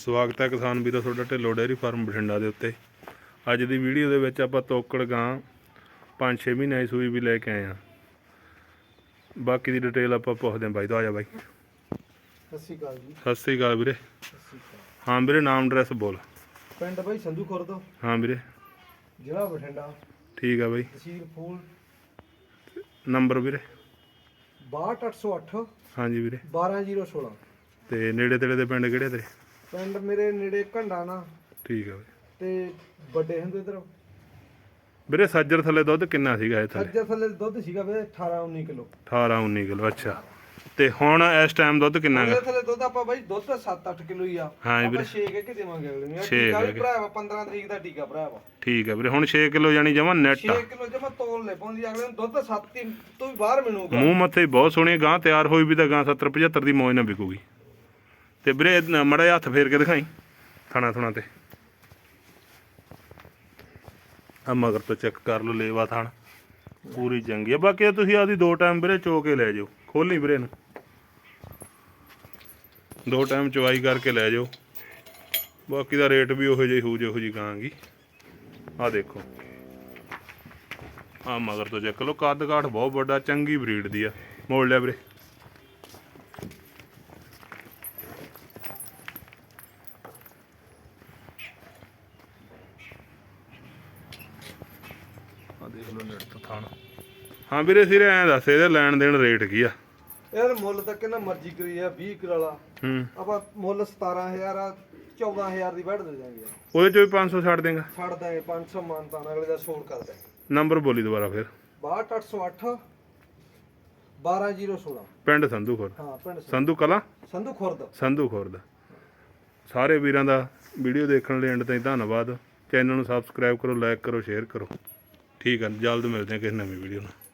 ਸਵਾਗਤ ਹੈ ਕਿਸਾਨ ਵੀਰੋ ਤੁਹਾਡਾ ਢਿੱਲੋ ਡੇਅਰੀ ਫਾਰਮ ਬਠਿੰਡਾ ਦੇ ਉੱਤੇ। ਅੱਜ ਦੀ ਵੀਡੀਓ ਦੇ ਵਿੱਚ ਆਪਾਂ ਤੋਕੜ ਗਾਂ 5-6 ਮਹੀਨੇ ਦੀ ਸੂਈ ਵੀ ਲੈ ਕੇ ਆਏ ਆ ਬਾਕੀ ਦੀ ਡਿਟੇਲ ਆਪਾਂ ਪੁੱਛਦੇ ਹਾਂ ਬਾਈ ਤੋਂ ਆ ਜਾ ਬਾਈ। ਸਤਿ ਸ਼੍ਰੀ ਅਕਾਲ ਜੀ। ਸਤਿ ਸ੍ਰੀ ਅਕਾਲ ਵੀਰੇ। ਹਾਂ ਵੀਰੇ ਨਾਮ ਐਡਰੈਸ ਬੋਲ। ਪਿੰਡ ਬਾਈ ਸੰਧੂ ਖੁਰਦ ਹਾਂ ਵੀਰੇ। ਜ਼ਿਲ੍ਹਾ ਬਠਿੰਡਾ। ਠੀਕ ਆ ਬਾਈ। ਤਹਿਸੀਲ ਫੂਲ। ਨੰਬਰ ਵੀਰੇ। 62808 ਹਾਂਜੀ ਵੀਰੇ। 12016 ਤੇ ਨੇੜੇ ਤੇੜੇ ਦੇ ਪਿੰਡ ਕਿਹੜੇ ਤੇਰੇ? ਪਿੰਡ ਮੇਰੇ ਨੇੜੇ ਘੰਡਾ ਨਾ। ਠੀਕ ਆ ਤੇ ਵੱਡੇ ਹੁੰਦੇ ਇਧਰ। ਵੀਰੇ ਸੱਜਰ ਥੱਲੇ ਦੁੱਧ ਕਿੰਨਾ ਸੀਗਾ ਇਹ ਥੱਲੇ? ਸੱਜਰ ਥੱਲੇ ਦੁੱਧ ਸੀਗਾ ਵੇ 18 19 ਕਿਲੋ। 18 19 ਕਿਲੋ ਅੱਛਾ। ਤੇ ਹੁਣ ਇਸ ਟਾਈਮ ਦੁੱਧ ਕਿੰਨਾ ਗਾ? ਥੱਲੇ ਦੁੱਧ ਆਪਾਂ ਬਾਈ ਦੁੱਧ 7-8 ਕਿਲੋ ਹੀ ਆ। ਹਾਂ ਜੀ ਵੀਰੇ। 6 ਕੇ ਕਿ ਦੇਵਾਂਗੇ ਅਗਲੇ ਨੂੰ। ਛੇ ਟੀਕਾ ਵੀ। ਭਰਾਵਾ 15 ਤਰੀਕ ਦਾ ਟੀਕਾ ਭਰਾਵਾ। ਠੀਕ ਆ ਵੀਰੇ ਹੁਣ 6 ਕਿਲੋ ਜਾਨੀ ਜਮਾ ਨੈਟ 6 ਕਿਲੋ ਜਮਾ ਤੋਲ ਲੈ ਪਾਉਂਦੀ ਅਗਲੇ ਨੂੰ ਦੁੱਧ 7 ਤੋਂ ਵੀ ਬਾਹਰ ਮਿਲੂਗਾ। ਮੂੰਹ ਮੱਥੇ ਬਹੁਤ ਸੋਹਣੀ ਗਾਂ ਤਿਆਰ ਹੋਈ ਵੀ ਤਾਂ ਗਾਂ 70 75 ਦੀ ਮੌਜ ਨਾਲ ਵਿਕੂਗੀ। ਤੇ ਵੀਰੇ ਮੜਾ ਹੱਥ ਫੇਰ ਕੇ ਦਿਖਾਈ, ਥਾਣਾ ਥੁਣਾ ਤੇ। ਆ ਮਗਰ ਤੋਂ ਚੈੱਕ ਕਰ ਲਓ, ਲੇਵਾ ਥਾਣ। ਪੂਰੀ ਚੰਗੀ ਆ। ਬਾਕੀ ਤੁਸੀਂ ਆਦੀ ਦੋ ਟਾਈਮ ਵੀਰੇ ਚੋ ਕੇ ਲੈ ਜਾਓ। ਖੋਲੀ ਵੀਰੇ ਨੂੰ ਦੋ ਟਾਈਮ ਚਵਾਈ ਕਰਕੇ ਲੈ ਜਾਓ। ਬਾਕੀ ਦਾ ਰੇਟ ਵੀ ਉਹੋ ਜਿਹੀ ਹੋਊ, ਜਿਹੋ ਜੀ ਗਾਂਗੀ। ਆ ਦੇਖੋ। ਆ ਮਗਰ ਤੋਂ ਚੈੱਕ ਲਓ। ਕੱਦ ਕਾਠ ਬਹੁਤ ਵੱਡਾ, ਚੰਗੀ ਬਰੀਡ ਦੀ ਆ। ਮੋੜ ਲਿਆ ਵੀਰੇ। ਆ ਦੇਖ ਲਓ ਨੇੜ ਤੋਂ ਥਾਣ ਹਾਂ ਵੀਰੇ ਸਿਰੇ ਐਂ ਦੱਸ ਇਹਦੇ ਲੈਣ ਦੇਣ ਰੇਟ ਕੀ ਆ? ਯਾਰ ਮੁੱਲ ਤਾਂ ਕਿੰਨਾ ਮਰਜ਼ੀ ਕਰੀ ਆ 20 ਕਿਲੋ ਵਾਲਾ ਹੂੰ। ਆਪਾਂ ਮੁੱਲ 17000 ਆ 14000 ਦੀ ਵੱਢ ਦੇ ਦਾਂਗੇ ਉਹਦੇ ਚੋਂ ਵੀ 500 ਛੱਡ ਦੇਗਾ। ਛੱਡ ਦਾਂਗੇ 500 ਮਾਨਤਾਨ ਅਗਲੇ ਦਾ ਛੋੜ ਕਰ ਦਾਂਗੇ ਨੰਬਰ ਬੋਲੀ ਦੁਬਾਰਾ ਫਿਰ। 62808 12016 ਪਿੰਡ ਸੰਧੂ ਖੁਰਦ। ਹਾਂ ਪਿੰਡ ਸੰਧੂ- ਸੰਧੂ ਕਲਾ? ਸੰਧੂ ਖੁਰਦ। ਸੰਧੂ ਖੁਰਦ। ਸਾਰੇ ਵੀਰਾਂ ਦਾ ਵੀਡੀਓ ਦੇਖਣ ਲਈ ਐਂਡ ਤਾਈਂ ਧੰਨਵਾਦ। ਚੈਨਲ ਨੂੰ ਸਬਸਕ੍ਰਾਈਬ ਕਰੋ ਲਾਈਕ ਕਰੋ ਸ਼ੇਅਰ ਕਰੋ। ਠੀਕ ਹੈ ਜਲਦ ਮਿਲਦੇ ਹਾਂ ਕਿਸੇ ਨਵੀਂ ਵੀਡੀਓ ਨਾਲ।